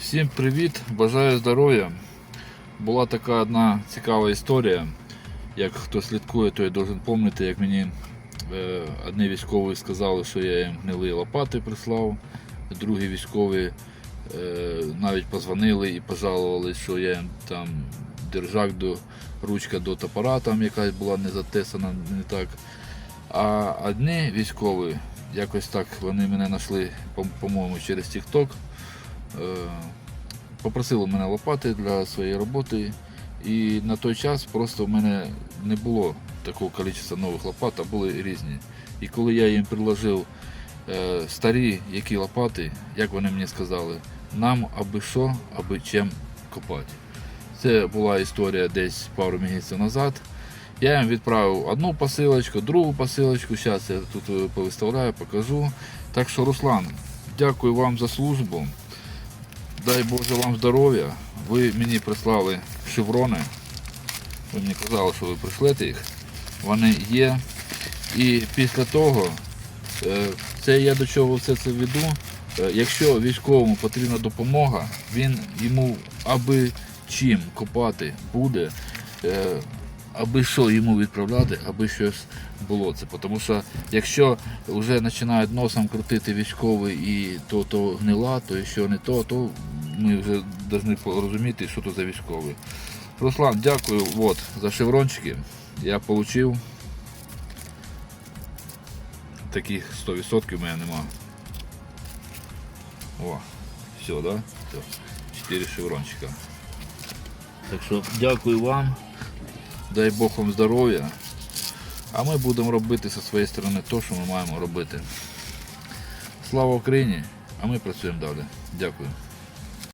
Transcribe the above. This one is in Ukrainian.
Всім привіт, бажаю здоров'я. Була така одна цікава історія. Як хто слідкує, той должен пам'ятати, як мені е, одні військові сказали, що я їм гнилі лопати прислав. Другі військові е, навіть позвонили і пожалували, що я їм там держак до ручка до топора, там якась була не затесана, не так. А одні військові, якось так вони мене знайшли, по-моєму, через TikTok. Е, Попросили мене лопати для своєї роботи. І на той час просто в мене не було такого кількості нових лопат, а були різні. І коли я їм предложив е, старі які лопати, як вони мені сказали, нам аби що, аби чим копати. Це була історія десь пару місяців назад. Я їм відправив одну посилочку, другу посилочку. Зараз я тут е, повиставляю, покажу. Так що, Руслан, дякую вам за службу. Дай Боже вам здоров'я. Ви мені прислали шеврони. Ви мені казали, що ви пришлете їх. Вони є. І після того, е, це я до чого все це веду. Е, Якщо військовому потрібна допомога, він йому аби чим копати буде, е, аби що йому відправляти, аби щось було це. Тому що якщо вже починають носом крутити військовий і то, то гнила, то і що не то, то ми вже повинні розуміти, що то за військовий. Руслан, дякую от, за шеврончики. Я отримав. Таких 100% в мене нема. О, все, да? Все. 4 шеврончика. Так що дякую вам. Дай Бог вам здоров'я. А ми будемо робити зі своєї сторони те, що ми маємо робити. Слава Україні! А ми працюємо далі. Дякую.